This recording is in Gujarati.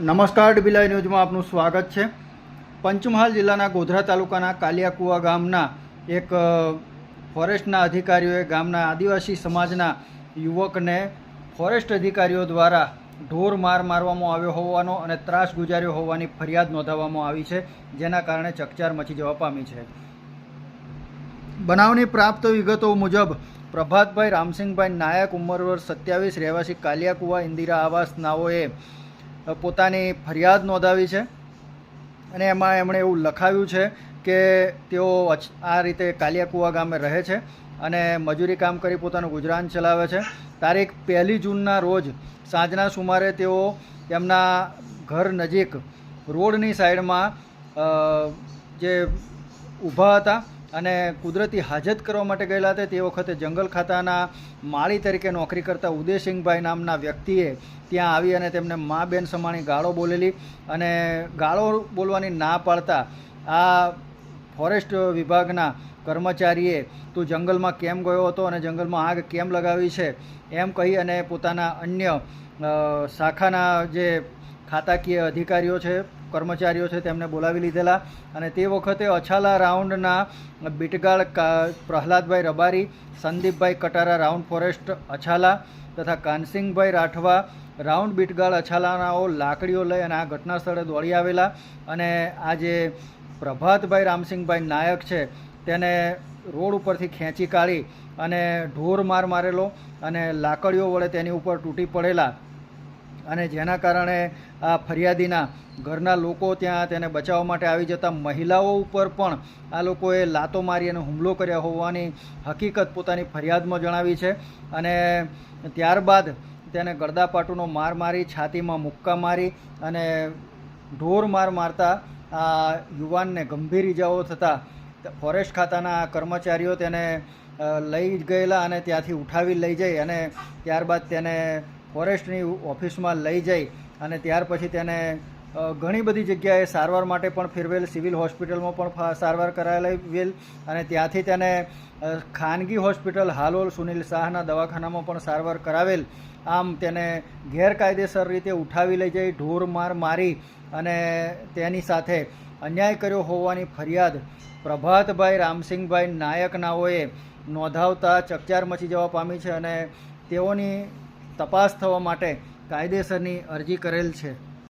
નમસ્કાર ડીબીલાઈ ન્યૂઝમાં આપનું સ્વાગત છે. પંચમહાલ જિલ્લાના ગોધરા તાલુકાના કાલિયાકુવા ગામના એક ફોરેસ્ટના અધિકારીઓએ ગામના આદિવાસી સમાજના યુવકને ફોરેસ્ટ અધિકારીઓ દ્વારા ઢોર માર મારવામાં આવ્યો હોવાનો અને ત્રાસ ગુજાર્યો હોવાની ફરિયાદ નોંધાવવામાં આવી છે, જેના કારણે ચકચાર મચી જવા પામી છે. બનાવની પ્રાપ્ત વિગતો મુજબ, પ્રભાતભાઈ રામસિંહભાઈ નાયક ઉંમર વર્ષ સત્યાવીસ, રહેવાસી કાલિયાકુવા ઇન્દિરા આવાસ નાઓએ પોતાની ફરિયાદ નોંધાવી છે. અને એમાં એમણે એવું લખાવ્યું છે કે તેઓ આ રીતે કાલિયાકુવા ગામે રહે છે અને મજૂરી કામ કરી પોતાનું ગુજરાન ચલાવે છે. તારીખ પહેલી જૂનના રોજ સાંજના સુમારે તેઓ તેમના ઘર નજીક રોડની સાઈડમાં જે ઊભા હતા અને કુદરતી હાજત કરવા માટે ગયેલા હતા. તે વખતે જંગલ ખાતાના માળી તરીકે નોકરી કરતા ઉદયસિંહભાઈ નામના વ્યક્તિએ ત્યાં આવી અને તેમને મા બેન સમાણી ગાળો બોલેલી અને ગાળો બોલવાની ના પાડતા આ ફોરેસ્ટ વિભાગના કર્મચારીએ તું જંગલમાં કેમ ગયો હતો અને જંગલમાં આગ કેમ લગાવી છે એમ કહી અને પોતાના અન્ય શાખાના જે ખાતાકીય અધિકારીઓ છે કર્મચારીઓ છે તેમને બોલાવી લીધેલા અને તે વખતે અછાલા રાઉન્ડના બીટગાળ પ્રહલાદભાઈ રબારી, સંદીપભાઈ કટારા રાઉન્ડ ફોરેસ્ટ અછાલા તથા કાનસિંગભાઈ રાઠવા રાઉન્ડ બીટગાળ અછાલાનાઓ લાકડીઓ લઈ અને આ ઘટના સ્થળે દોડી આવેલા અને આ જે પ્રભાતભાઈ રામસિંહભાઈ નાયક છે તેને રોડ ઉપરથી ખેંચી કાઢી અને ઢોર માર મારેલો અને લાકડીઓ વડે તેની ઉપર તૂટી પડેલા. અને જેના કારણે આ ફરિયાદીના ઘરના લોકો ત્યાં તેને બચાવવા માટે આવી જતા મહિલાઓ ઉપર પણ આ લોકોએ લાતો મારી અને હુમલો કર્યા હોવાની હકીકત પોતાની ફરિયાદમાં જણાવી છે. અને ત્યારબાદ તેને ગળદાપાટુનો માર મારી, છાતીમાં મુક્કા મારી અને ઢોર માર મારતા આ યુવાનને ગંભીર ઇજાઓ થતાં ફોરેસ્ટ ખાતાના કર્મચારીઓ તેને લઈ ગયેલા અને ત્યાંથી ઉઠાવી લઈ જઈ અને ત્યારબાદ તેને ફોરેસ્ટની ઓફિસમાં લઈ જઈ અને ત્યાર પછી તેને ઘણી બધી જગ્યાએ સારવાર માટે પણ ફેરવેલ, સિવિલ હોસ્પિટલમાં પણ સારવાર કરાવેલ અને ત્યાંથી તેને ખાનગી હોસ્પિટલ હાલોલ સુનિલ શાહના દવાખાનામાં પણ સારવાર કરાવેલ. આમ તેને ગેરકાયદેસર રીતે ઉઠાવી લઈ જઈ, ઢોર માર મારી અને તેની સાથે અન્યાય કર્યો હોવાની ફરિયાદ પ્રભાતભાઈ રામસિંહભાઈ નાયકનાઓએ નોંધાવતા ચકચાર મચી જવા પામી છે અને તેઓની તપાસ થવા માટે કાયદેસરની અરજી કરેલ છે.